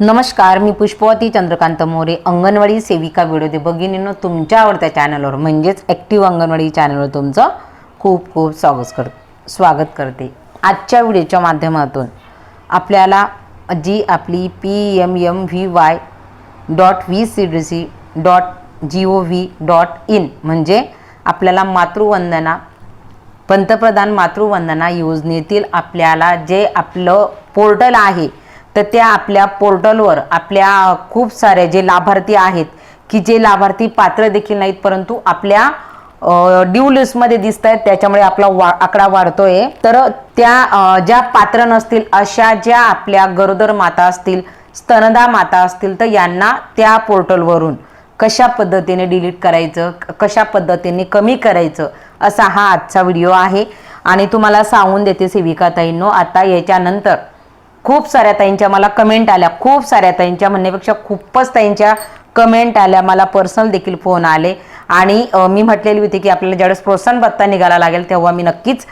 नमस्कार मी पुष्पवती चंद्रकांत मोरे अंगणवाडी सेविका व्हिडिओ भगिनीनं तुमच्या आवडत्या चॅनलवर म्हणजेच ॲक्टिव्ह अंगणवाडी चॅनलवर तुमचं खूप खूप स्वागत कर स्वागत करते. आजच्या व्हिडिओच्या माध्यमातून आपल्याला जी आपली P M M V Y dot V C D C dot G O V dot in म्हणजे आपल्याला मातृवंदना पंतप्रधान मातृवंदना योजनेतील आपल्याला जे आपलं पोर्टल आहे तर त्या आपल्या पोर्टलवर आपल्या खूप सारे जे लाभार्थी आहेत की जे लाभार्थी पात्र देखील नाहीत परंतु आपल्या ड्यू लिस्टमध्ये दिसत आहेत त्याच्यामुळे आपला वा आकडा वाढतोय. तर त्या ज्या पात्र नसतील अशा ज्या आपल्या गरोदर माता असतील स्तनदा माता असतील तर यांना त्या पोर्टलवरून कशा पद्धतीने डिलीट करायचं कशा पद्धतीने कमी करायचं असा हा आजचा व्हिडिओ आहे. आणि तुम्हाला सांगून देते सेविका ताईंनो आता याच्यानंतर खूप साऱ्या ताईंच्या मला कमेंट आल्या. खूप साऱ्या ताईंच्या म्हणण्यापेक्षा खूपच ताईंच्या कमेंट आल्या. मला पर्सनल देखील फोन आले. आणि मी म्हटलेली होती की आपल्याला ज्यावेळेस प्रोत्साहन भत्ता निघाला लागेल तेव्हा मी नक्कीच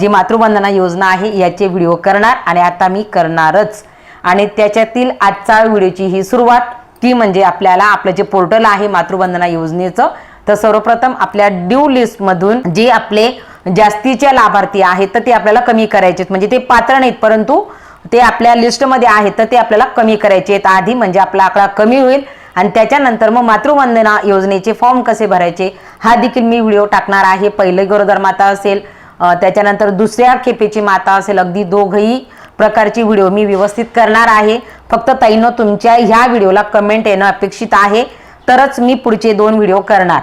जी मातृवंदना योजना आहे याचे व्हिडिओ करणार आणि आता मी करणारच. आणि त्याच्यातील आजचा व्हिडिओची ही सुरुवात ती म्हणजे आपल्याला आपलं जे पोर्टल आहे मातृवंदना योजनेचं तर सर्वप्रथम आपल्या ड्यू लिस्टमधून जे आपले जास्तीचे लाभार्थी आहेत तर ते आपल्याला कमी करायचे म्हणजे ते पात्र नाहीत परंतु ते आपल्या लिस्टमध्ये आहेत तर ते आपल्याला कमी करायचे आहेत. आधी म्हणजे आपला आकडा कमी होईल आणि त्याच्यानंतर मग मातृवंदना योजनेचे फॉर्म कसे भरायचे हा देखील मी व्हिडिओ टाकणार आहे. पहिले गरोदर माता असेल त्याच्यानंतर दुसऱ्या खेपेची माता असेल अगदी दोघही प्रकारची व्हिडिओ मी व्यवस्थित करणार आहे. फक्त ताईनं तुमच्या ह्या व्हिडिओला कमेंट येणं अपेक्षित आहे. तरच मी पुढचे दोन व्हिडिओ करणार.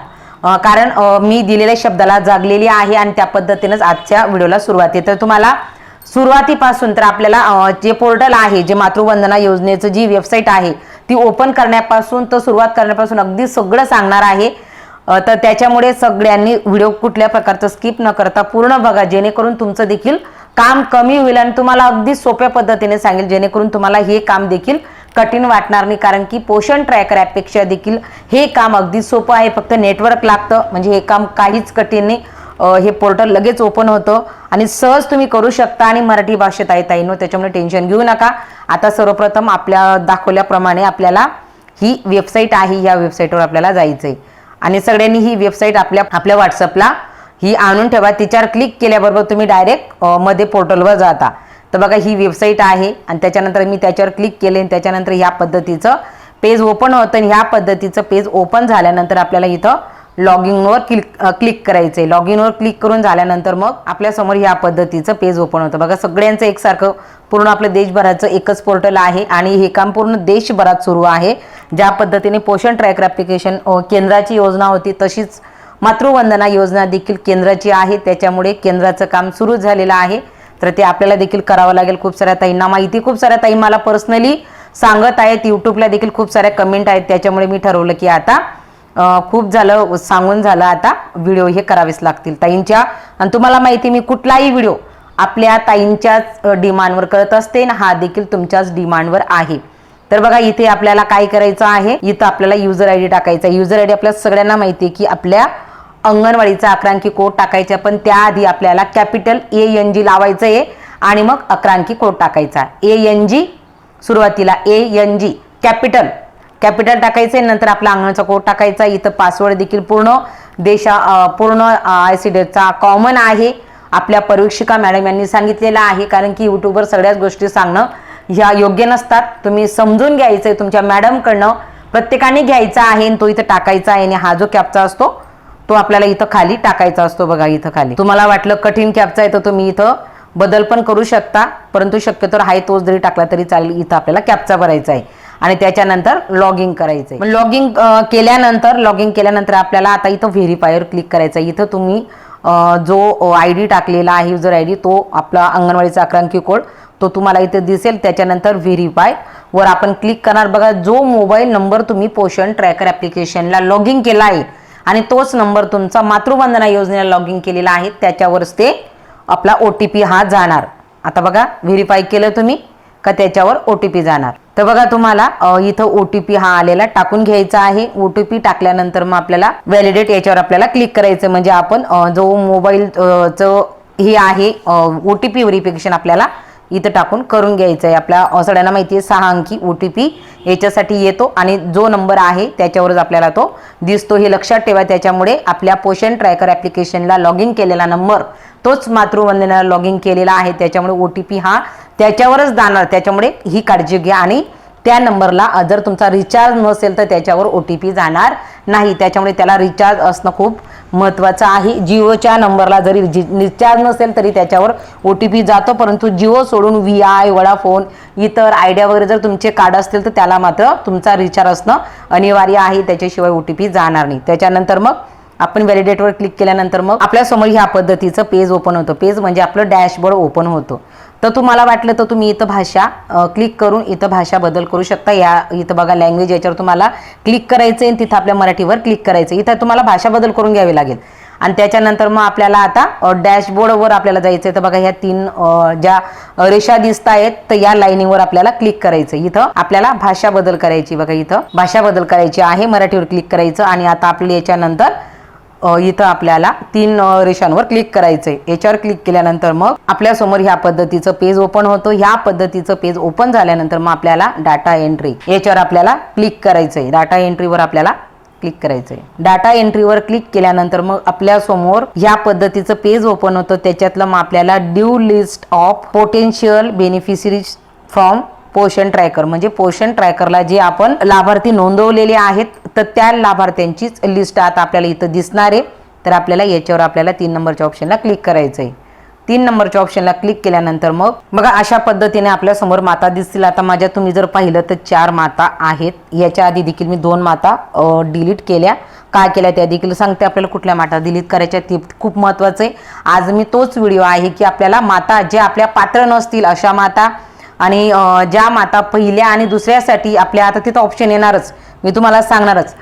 कारण मी दिलेल्या शब्दाला जागलेली आहे आणि त्या पद्धतीनंच आजच्या व्हिडिओला सुरुवात आहे तर तुम्हाला सुरुवातीपासून तर आपल्याला जे पोर्टल आहे जे मातृवंदना योजनेचं जी वेबसाईट आहे ती ओपन करण्यापासून तर सुरुवात करण्यापासून अगदी सगळं सांगणार आहे. तर त्याच्यामुळे सगळ्यांनी व्हिडिओ कुठल्या प्रकारचं स्किप न करता पूर्ण बघा जेणेकरून तुमचं देखील काम कमी होईल आणि तुम्हाला अगदी सोप्या पद्धतीने सांगेल जेणेकरून तुम्हाला हे काम देखील कठीण वाटणार नाही. कारण की पोषण ट्रॅकर ॲपपेक्षा देखील हे काम अगदी सोपं आहे. फक्त नेटवर्क लागतं म्हणजे हे काम काहीच कठीण नाही. हे पोर्टल लगेच ओपन होतं. आणि सहज तुम्ही करू शकता आणि मराठी भाषेत आहे ताईनो त्याच्यामुळे टेन्शन घेऊ नका. आता सर्वप्रथम आपल्या दाखवल्याप्रमाणे आपल्याला ही वेबसाईट आहे या वेबसाईटवर आपल्याला जायचं आहे आणि सगळ्यांनी ही वेबसाईट आपल्या आपल्या व्हॉट्सअपला ही आणून ठेवा. तिच्यावर क्लिक केल्याबरोबर तुम्ही डायरेक्टमध्ये पोर्टलवर जाता. तर बघा ही वेबसाईट आहे आणि त्याच्यानंतर मी त्याच्यावर क्लिक केले आणि त्याच्यानंतर ह्या पद्धतीचं पेज ओपन होतं. आणि ह्या पद्धतीचं पेज ओपन झाल्यानंतर आपल्याला इथं लॉग इनवर क्लिक क्लिक करायचं आहे लॉग इनवर क्लिक करून झाल्यानंतर मग आपल्यासमोर ह्या पद्धतीचं पेज ओपन होतं. बघा सगळ्यांचं एकसारखं पूर्ण आपलं देशभराचं एकच पोर्टल आहे आणि हे काम पूर्ण देशभरात सुरू आहे. ज्या पद्धतीने पोषण ट्रॅकर ॲप्लिकेशन केंद्राची योजना होती तशीच मातृवंदना योजना देखील केंद्राची आहे. त्याच्यामुळे केंद्राचं काम सुरू झालेलं आहे. तर ते आपल्याला देखील करावं लागेल. खूप साऱ्या ताईंना माहिती खूप साऱ्या ताई मला पर्सनली सांगत आहेत. यूट्यूबला देखील खूप साऱ्या कमेंट आहेत. त्याच्यामुळे मी ठरवलं की आता खूप झालं सांगून झालं आता व्हिडिओ हे करावेच लागतील ताईंच्या. आणि तुम्हाला माहिती मी कुठलाही व्हिडिओ आपल्या ताईंच्याच डिमांडवर करत असते ना हा देखील तुमच्याच डिमांडवर आहे. तर बघा इथे आपल्याला काय करायचं आहे? इथं आपल्याला युजर आय डी टाकायचा युजर आय डी आपल्या सगळ्यांना माहिती आहे की आपल्या अंगणवाडीचा अकरांकी कोड टाकायचा पण त्याआधी आपल्याला कॅपिटल ए एन जी लावायचं आहे आणि मग अकरांकी कोड टाकायचा ए एन जी सुरुवातीला A N G capital. Capital टाकायचं आहे नंतर आपला अंगणचा कोड टाकायचा इथं पासवर्ड देखील पूर्ण देशा पूर्ण आय सी चा कॉमन आहे. आपल्या परीक्षिका मॅडम यांनी सांगितलेला आहे कारण की यूट्यूबवर सगळ्याच गोष्टी सांगणं ह्या योग्य नसतात. तुम्ही समजून घ्यायचं आहे तुमच्या मॅडमकडनं. प्रत्येकाने घ्यायचा आहे आणि तो इथं टाकायचा आहे आणि हा जो कॅपचा असतो तो आपल्याला इथं खाली टाकायचा असतो बघा इथं खाली. तुम्हाला वाटलं कठीण कॅपचा आहे तर तुम्ही इथं बदल पण करू शकता परंतु शक्यतो हाय तोच जरी टाकला तरी चालेल इथं आपल्याला कॅपचा भरायचा आहे. आणि त्याच्यानंतर लॉग इन करायचं आहे लॉग इन केल्यानंतर लॉग इन केल्यानंतर आपल्याला आता इथं व्हेरीफायर क्लिक करायचं आहे. इथं तुम्ही जो आय डी टाकलेला आहे युजर आय डी तो आपला अंगणवाडीचा अकरांकी कोड तो तुम्हाला इथे दिसेल. त्याच्यानंतर व्हेरीफाय वर आपण क्लिक करणार. बघा जो मोबाईल नंबर तुम्ही पोषण ट्रॅकर ॲप्लिकेशनला लॉग इन केला आहे आणि तोच नंबर तुमचा मातृवंदना योजनेला लॉग इन केलेला आहे त्याच्यावरच ते आपला ओ टी पी हा जाणार. आता बघा व्हेरीफाय केलं तुम्ही का त्याच्यावर ओ टी पी जाणार. तर बघा तुम्हाला इथं ओ टी पी हा आलेला टाकून घ्यायचा आहे. ओ टी पी टाकल्यानंतर मग आपल्याला व्हॅलिडेट याच्यावर आपल्याला क्लिक करायचं म्हणजे आपण जो मोबाईल च हे आहे ओ टी पी व्हेरिफिकेशन आपल्याला इथं टाकून करून घ्यायचं आहे. आपल्या सगळ्यांना माहिती आहे सहा अंकी ओ टी पी याच्यासाठी येतो आणि जो नंबर आहे त्याच्यावरच आपल्याला तो दिसतो. हे लक्षात ठेवा. त्याच्यामुळे आपल्या पोषण ट्रॅकर ॲप्लिकेशनला लॉग इन केलेला नंबर तोच मातृवंदनेला लॉग इन केलेला आहे. त्याच्यामुळे ओ टी पी हा त्याच्यावरच जाणार. त्याच्यामुळे ही काळजी घ्या आणि त्या नंबरला जर तुमचा रिचार्ज नसेल तर त्याच्यावर ओ टी पी जाणार नाही. त्याच्यामुळे त्याला रिचार्ज असणं खूप महत्त्वाचं आहे. जिओच्या नंबरला जरी रिचार्ज नसेल तरी त्याच्यावर ओ टी पी जातो परंतु जिओ सोडून व्ही आय वडाफोन इतर आयडिया वगैरे जर तुमचे कार्ड असतील तर त्याला मात्र तुमचा रिचार्ज असणं अनिवार्य आहे. त्याच्याशिवाय ओ टी पी जाणार नाही. त्याच्यानंतर मग आपण व्हॅलिडेटवर क्लिक केल्यानंतर मग आपल्यासमोर ह्या पद्धतीचं पेज ओपन होतं. पेज म्हणजे आपलं डॅशबोर्ड ओपन होतं. तर तुम्हाला वाटलं तर तुम्ही इथं भाषा क्लिक करून इथं भाषा बदल करू शकता. या इथं बघा लँग्वेज याच्यावर तुम्हाला क्लिक करायचं आहे तिथं आपल्या मराठीवर क्लिक करायचं इथं तुम्हाला भाषा बदल करून घ्यावी लागेल. आणि त्याच्यानंतर मग आपल्याला आता डॅशबोर्डवर आपल्याला जायचं आहे तर बघा ह्या तीन ज्या रेषा दिसत आहेत तर या लाईनीवर आपल्याला क्लिक करायचं इथं आपल्याला भाषा बदल करायची बघा इथं भाषा बदल करायची आहे. मराठीवर क्लिक करायचं. आणि आता आपली याच्यानंतर इथं आपल्याला तीन रेषांवर क्लिक करायचंय. याच्यावर क्लिक केल्यानंतर मग आपल्यासमोर ह्या पद्धतीचं पेज ओपन होतं. ह्या पद्धतीचं पेज ओपन झाल्यानंतर मग आपल्याला डाटा एंट्री याच्यावर आपल्याला क्लिक करायचंय. डाटा एंट्रीवर आपल्याला क्लिक करायचंय. डाटा एंट्रीवर क्लिक केल्यानंतर मग आपल्यासमोर ह्या पद्धतीचं पेज ओपन होतं. त्याच्यातलं मग आपल्याला due list of potential beneficiaries from Poshan tracker म्हणजे पोषण ट्रॅकरला जे आपण लाभार्थी नोंदवलेले आहेत तर त्या लाभार्थ्यांचीच लिस्ट आता आपल्याला इथं दिसणार आहे. तर आपल्याला याच्यावर आपल्याला तीन नंबरच्या ऑप्शनला क्लिक करायचं आहे तीन नंबरच्या ऑप्शनला क्लिक केल्यानंतर मग बघा अशा पद्धतीने आपल्यासमोर माता दिसतील. आता माझ्या तुम्ही जर पाहिलं तर चार माता आहेत. याच्या आधी देखील मी दोन माता डिलीट केल्या. काय केल्या त्या देखील सांगते आपल्याला. कुठल्या माता डिलीट करायच्या ती खूप महत्त्वाचं आहे. आज मी तोच व्हिडिओ आहे की आपल्याला माता जे आपल्या पात्र नसतील अशा माता आणि ज्या माता पहिल्या आणि दुसऱ्यासाठी आपल्या आता तिथं ऑप्शन येणारच. मी तुम्हाला सांगणारच.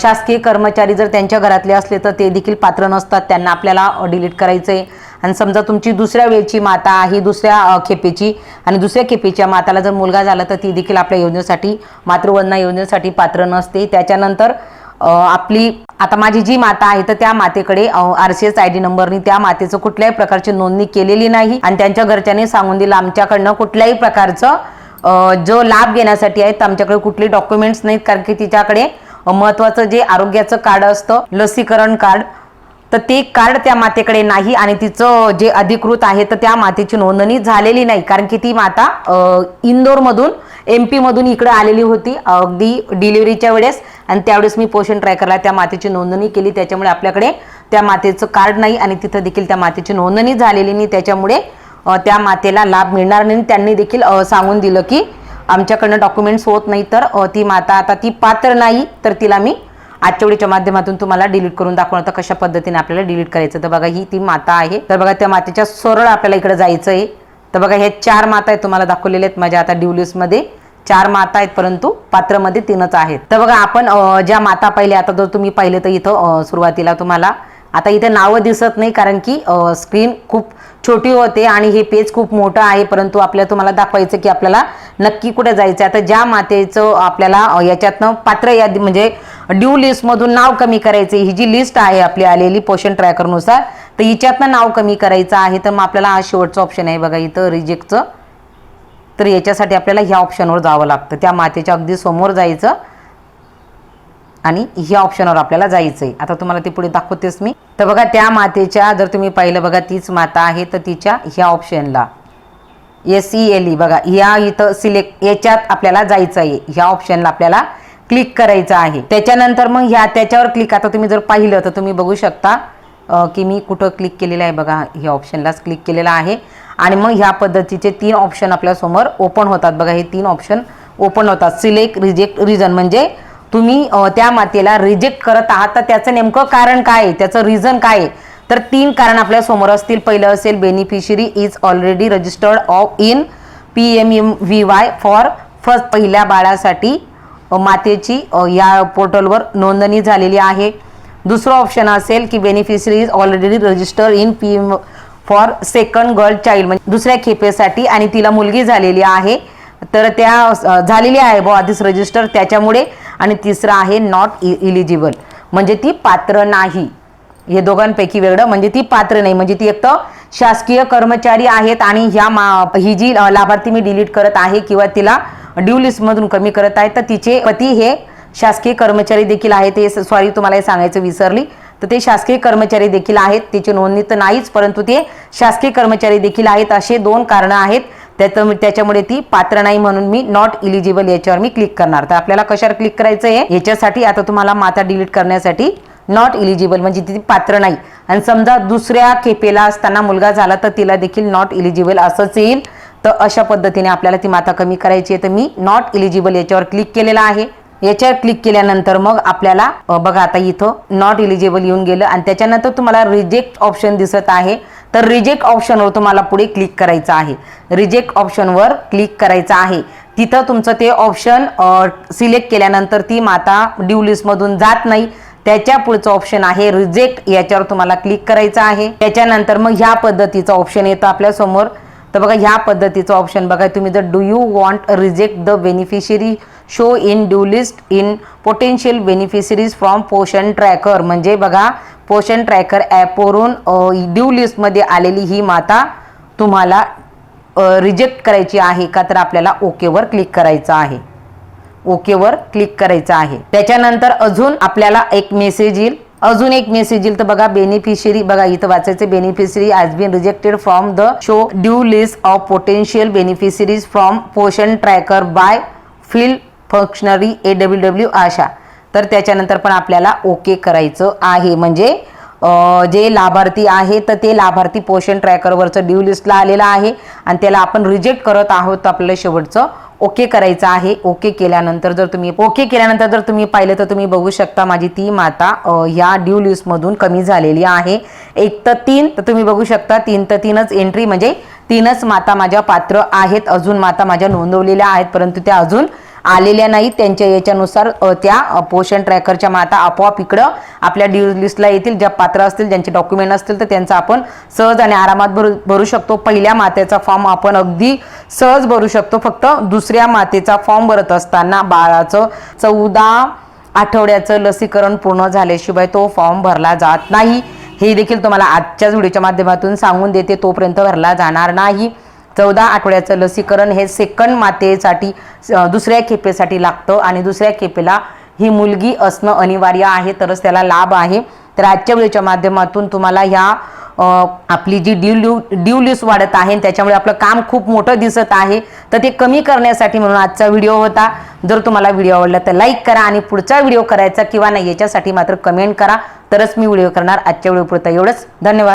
शासकीय कर्मचारी जर त्यांच्या घरातले असले तर ते देखील पात्र नसतात. त्यांना आपल्याला डिलीट करायचं आहे आणि समजा तुमची दुसऱ्या वेळची माता आहे दुसऱ्या खेपेची आणि दुसऱ्या खेपेच्या माताला जर मुलगा झाला तर ती देखील आपल्या योजनेसाठी मातृवंदना योजनेसाठी पात्र नसते. त्याच्यानंतर आपली आता माझी जी माता आहे तर त्या मातेकडे R C S I D नंबरनी त्या मातेचं कुठल्याही प्रकारची नोंदणी केलेली नाही. आणि त्यांच्या घरच्यांनी सांगून दिलं आमच्याकडनं कुठल्याही प्रकारचं जो लाभ घेण्यासाठी आहे आमच्याकडे कुठले डॉक्युमेंट्स नाहीत कारण की तिच्याकडे महत्त्वाचं जे आरोग्याचं कार्ड असतं लसीकरण कार्ड तर ते कार्ड त्या मातेकडे नाही आणि तिचं जे अधिकृत आहे तर त्या मातेची नोंदणी झालेली नाही कारण की ती माता इंदोरमधून एम पीमधून इकडे आलेली होती अगदी डिलिव्हरीच्या वेळेस आणि त्यावेळेस मी पोषण ट्रॅकरला त्या मातेची नोंदणी केली त्याच्यामुळे आपल्याकडे त्या मातेचं कार्ड नाही आणि तिथं देखील त्या मातेची नोंदणी झालेली नाही त्याच्यामुळे त्या मातेला लाभ मिळणार नाही. त्यांनी देखील सांगून दिलं की आमच्याकडनं डॉक्युमेंट्स होत नाही तर ती माता आता ती पात्र नाही तर तिला मी आजच्या माध्यमातून तुम्हाला डिलीट करून दाखवणार. तर कशा पद्धतीने आपल्याला डिलीट करायचं? तर बघा ही ती माता आहे. तर बघा त्या मातेच्या सरळ आपल्याला इकडे जायचं आहे तर बघा हे चार माता आहेत तुम्हाला दाखवलेले आहेत माझ्या आता ड्युलिसमध्ये चार माता आहेत परंतु पात्रमध्ये तीनच आहेत. तर बघा आपण ज्या माता पाहिल्या आता जर तुम्ही पाहिले तर इथं सुरुवातीला तुम्हाला आता इथे नावं दिसत नाही कारण की स्क्रीन खूप छोटी होते आणि हे पेज खूप मोठं आहे. परंतु आपल्याला तुम्हाला दाखवायचं की आपल्याला नक्की कुठे जायचं आता ज्या मातेचं आपल्याला याच्यातनं पात्र यादी म्हणजे ड्यू लिस्टमधून नाव कमी करायचे ही जी लिस्ट आहे आपली आलेली पोषण ट्रॅकरनुसार तर हिच्यातनं नाव कमी करायचं आहे. तर मग आपल्याला हा शेवटचं ऑप्शन आहे बघा इथं रिजेक्टचं तर याच्यासाठी आपल्याला ह्या ऑप्शनवर जावं लागतं. त्या मातेच्या अगदी समोर जायचं. आणि ह्या ऑप्शनवर आपल्याला जायचं आहे आता तुम्हाला ते पुढे दाखवतेच मी. तर बघा त्या मातेच्या जर तुम्ही पाहिलं बघा तीच माता आहे तर तिच्या ह्या ऑप्शनला एस ई एल ई बघा ह्या इथं सिलेक्ट याच्यात आपल्याला जायचं आहे ह्या ऑप्शनला आपल्याला क्लिक करायचं आहे. त्याच्यानंतर मग ह्या त्याच्यावर क्लिक आता तुम्ही जर पाहिलं तर तुम्ही बघू शकता की मी कुठं क्लिक केलेलं आहे बघा ह्या ऑप्शनलाच क्लिक केलेलं आहे. आणि मग ह्या पद्धतीचे तीन ऑप्शन आपल्यासमोर ओपन होतात. बघा हे तीन ऑप्शन ओपन होतात. सिलेक्ट रिजेक्ट रिझन म्हणजे तुम्ही त्या मातेला रिजेक्ट करत आहात तर त्याचं नेमकं कारण काय आहे? त्याचं रिझन काय आहे? तर तीन कारण आपल्यासमोर असतील. पहिलं असेल beneficiary is already registered of in P M M V Y for first पहिल्या बाळासाठी मातेची या पोर्टलवर नोंदणी झालेली आहे. दुसरं ऑप्शन असेल की beneficiary is already register in P M for second girl child म्हणजे दुसऱ्या खेपेसाठी आणि तिला मुलगी झालेली आहे. तर त्या झालेली आहे बुवा आधीच रजिस्टर त्याच्यामुळे आणि तिसरं आहे नॉट इलिजिबल e- म्हणजे ती पात्र नाही. हे दोघांपैकी वेगळं म्हणजे ती पात्र नाही. म्हणजे ती एक तर शासकीय कर्मचारी आहेत आणि ह्या मा ही जी लाभार्थी मी डिलीट करत आहे किंवा तिला ड्यू लिस्टमधून कमी करत आहे तर तिचे पती हे शासकीय कर्मचारी देखील आहेत. ते सॉरी तुम्हाला हे सांगायचं विसरली. तर ते शासकीय कर्मचारी देखील आहेत. त्याची नोंदणी तर नाहीच परंतु ते शासकीय कर्मचारी देखील आहेत. असे दोन कारणं आहेत. त्याचं त्याच्यामुळे ती पात्र नाही म्हणून मी नॉट इलिजिबल याच्यावर मी क्लिक करणार. तर आपल्याला कशावर क्लिक करायचं आहे? याच्यासाठी आता तुम्हाला माता डिलीट करण्यासाठी नॉट इलिजिबल म्हणजे ती पात्र नाही. आणि समजा दुसऱ्या खेपेला असताना मुलगा झाला तर तिला देखील नॉट इलिजिबल असंच येईल. तर अशा पद्धतीने आपल्याला ती माता कमी करायची आहे. तर मी नॉट इलिजिबल याच्यावर क्लिक केलेला आहे. याच्यावर क्लिक केल्यानंतर मग आपल्याला बघा आता इथं नॉट इलिजिबल येऊन गेलं. आणि त्याच्यानंतर तुम्हाला रिजेक्ट ऑप्शन दिसत आहे. तर रिजेक्ट ऑप्शनवर तुम्हाला पुढे क्लिक करायचं आहे. रिजेक्ट ऑप्शनवर क्लिक करायचं आहे. तिथं तुमचं ते ऑप्शन सिलेक्ट केल्यानंतर ती माता ड्यू लिस्टमधून जात नाही. त्याच्या पुढचं ऑप्शन आहे रिजेक्ट याच्यावर तुम्हाला क्लिक करायचं आहे. त्याच्यानंतर मग ह्या पद्धतीचं ऑप्शन येतं आपल्यासमोर तर बघा ह्या पद्धतीचं ऑप्शन बघा. तुम्ही जर do you want reject the beneficiary show in due list in potential beneficiaries from Poshan tracker म्हणजे बघा पोषण ट्रॅकर ॲपवरून ड्यू लिस्टमध्ये आलेली ही माता तुम्हाला रिजेक्ट करायची आहे का तर आपल्याला ओकेवर क्लिक करायचं आहे. ओकेवर क्लिक करायचं आहे. त्याच्यानंतर अजून आपल्याला एक मेसेज येईल. अजून एक मेसेज येईल. तर बघा बेनिफिशरी बघा इथं वाचायचं. Beneficiary has been rejected from the show due list of potential beneficiaries from Poshan tracker by field functionary A W W ASHA. तर त्याच्यानंतर पण आपल्याला ओके करायचं आहे. म्हणजे जे लाभार्थी आहे तर ते लाभार्थी पोषण ट्रॅकरवरचं ड्यू लिस्टला आलेलं आहे. आणि त्याला आपण रिजेक्ट करत आहोत तर आपल्याला शेवटचं ओके करायचं आहे. ओके केल्यानंतर जर तुम्ही ओके केल्यानंतर जर तुम्ही पाहिलं तर तुम्ही बघू शकता माझी ती माता ह्या ड्यू लिस्टमधून कमी झालेली आहे. एक तर तीन तर तुम्ही बघू शकता तीन तर तीनच एंट्री म्हणजे तीनच माता माझ्या पात्र आहेत. अजून माता माझ्या नोंदवलेल्या आहेत परंतु त्या अजून आलेल्या नाहीत. त्यांच्या याच्यानुसार त्या पोषण ट्रॅकरच्या माता आपोआप इकडं आपल्या ड्यू लिस्टला येतील. ज्या पात्र असतील ज्यांचे डॉक्युमेंट असतील तर त्यांचा आपण सहज आणि आरामात भरू भरू शकतो. पहिल्या मातेचा फॉर्म आपण अगदी सहज भरू शकतो. फक्त दुसऱ्या मातेचा फॉर्म भरत असताना बाळाचं चौदा आठवड्याचं लसीकरण पूर्ण झाल्याशिवाय तो फॉर्म भरला जात नाही. हे देखील तुम्हाला आजच्याच व्हिडिओच्या माध्यमातून सांगून देते. तोपर्यंत भरला जाणार नाही. चौदा आठवड्याचं लसीकरण हे सेकंड मातेसाठी दुसऱ्या खेपेसाठी लागतं आणि दुसऱ्या खेपेला ही मुलगी असणं अनिवार्य आहे तरच त्याला लाभ आहे. तर आजच्या वेळेच्या माध्यमातून तुम्हाला ह्या आपली जी ड्यू ड्यू ड्यू लिस्ट वाढत आहे त्याच्यामुळे आपलं काम खूप मोठं दिसत आहे तर ते कमी करण्यासाठी म्हणून आजचा व्हिडिओ होता. जर तुम्हाला व्हिडिओ आवडला तर लाईक करा आणि पुढचा व्हिडिओ करायचा किंवा नाही याच्यासाठी मात्र कमेंट करा. तरच मी व्हिडिओ करणार आजच्या व्हिडिओ पुरता एवढंच. धन्यवाद.